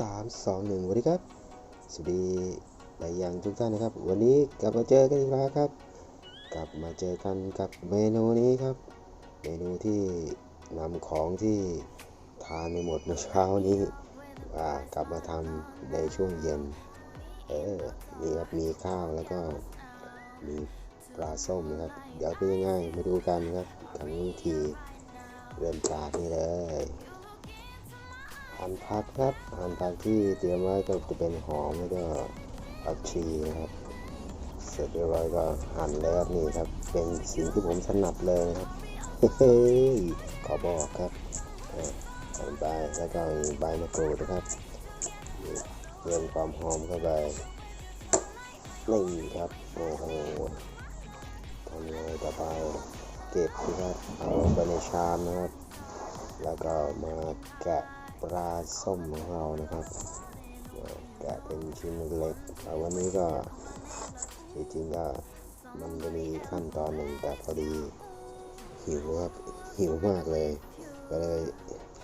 สามสองหนึ่งสวัสดีครับ สวัสดีไปยังทุกท่านนะครับ วันนี้กลับมาเจอกันอีกแล้วครับ กลับมาเจอกันกับเมนูนี้ครับ เมนูที่นำของที่ทานไปหมดเมื่อเช้านี้อ่ากลับมาทำในช่วงเย็น เออ นี่ครับมีข้าวแล้วก็มีปลาส้มนะครับ เดี๋ยวเป็นยังไงมาดูกันครับกับวิธีเริ่มจากนี่เลย หั่นผักครับหั่นผักที่เตรียมไว้ก็จะเป็นหอมแล้วก็ผักชีนะครับเสร็จเรียบร้อยก็หั่นแล้วครับนี่ครับ เป็นสิ่งที่ผมถนัดเลยนะครับเฮ้ยขอบอกครับหั่นไปแล้วก็มีใบมะกรูดนะครับเพิ่มความหอมเข้าไปนี่ครับโอ้โหทำยังไงต่อไปเก็บนะครับเอาไปในชามนะครับ แล้วก็มาแกะ ปลาส้มของเรานะครับแกะเป็นชิ้นเล็กแต่วันนี้ก็จริงๆก็มันจะมีขั้นตอนหนึ่งแต่พอดีหิวครับหิวมากเลย ก็เลย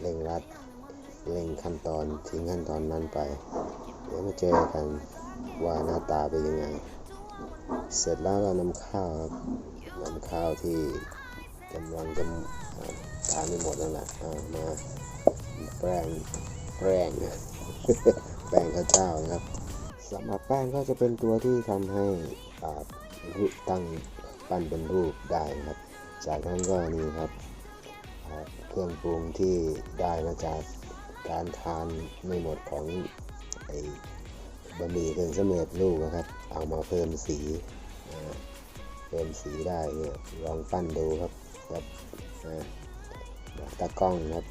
เร่งรัดเร่งขั้นตอนทิ้งขั้นตอนนั้นไป เดี๋ยวมาเจอกันว่าหน้าตาเป็นยังไง เสร็จแล้วก็นำข้าวครับนำข้าวที่กำลังจะอ่าทานไม่หมดแล้วนะมา แป้งแป้งแป้งข้าวเจ้านะครับสำหรับแป้งก็จะเป็นตัวที่ทำให้อ่าตั้งปั้นเป็นรูปได้นะครับ จากนั้นก็นี่ครับเครื่องปรุงที่ได้มาจากการทานไม่หมดของไอ้บะหมี่กึ่งสำเร็จรูปนะครับ เอามาเพิ่มสีเพิ่มสีได้เนี่ยลองปั้นดูครับครับอ่า ตากล้องครับ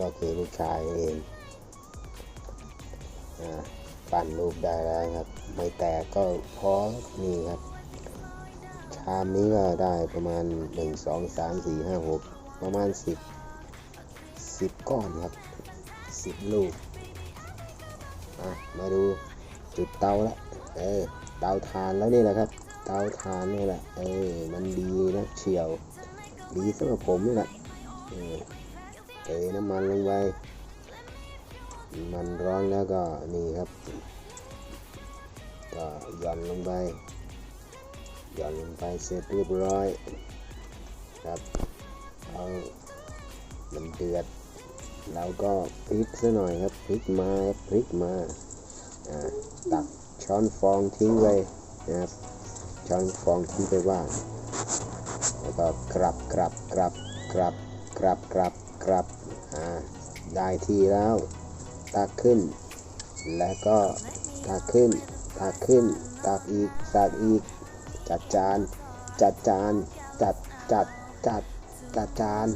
ก็คือลูกชายเองปั่นรูปได้แล้วครับ ไม่แตกก็พอนี่ครับ ชามนี้ก็ได้ประมาณ 1 2 3 4 5 6 ประมาณ 10 10 ก้อนครับ 10 ลูกมาดูจุดเตาละเออเตาทานแล้วนี่แหละครับ เตาทานนี่แหละเออมันดีนะเฉียว ดีสำหรับผมนี่แหละเออ เทน้ำมันลงไปมันร้อนแล้วก็นี่ครับ ก็หย่อนลงไปหย่อนลงไปเสร็จเรียบร้อยครับเอามันเดือดเราก็พลิกซะหน่อยครับพลิกมาพลิกมาอ่าตักช้อนฟองทิ้งไว้นะครับช้อนฟองทิ้งไปว่างแล้วก็กรับกรับกรับกรับกรับกรับ กรับได้ที่แล้วตักขึ้น แล้วก็ตักขึ้น ตักขึ้น ตักอีก ตักอีก จัดจาน จัดจาน จัด จัด จัด จัดจาน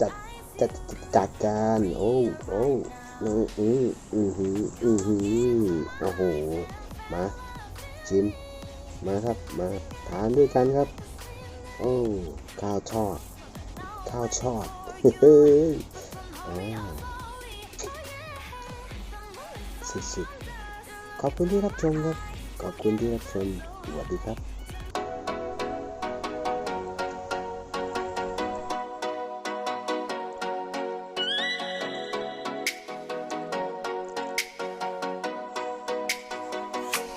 จัด จัด จัดจาน โอ้ โอ้อืออืออือหืออือหือโอ้โห มา ชิม มาครับ มาทานด้วยกันครับ โอ้ ข้าวทอด ข้าวทอด เฮ้ยอ่าสุดๆขอ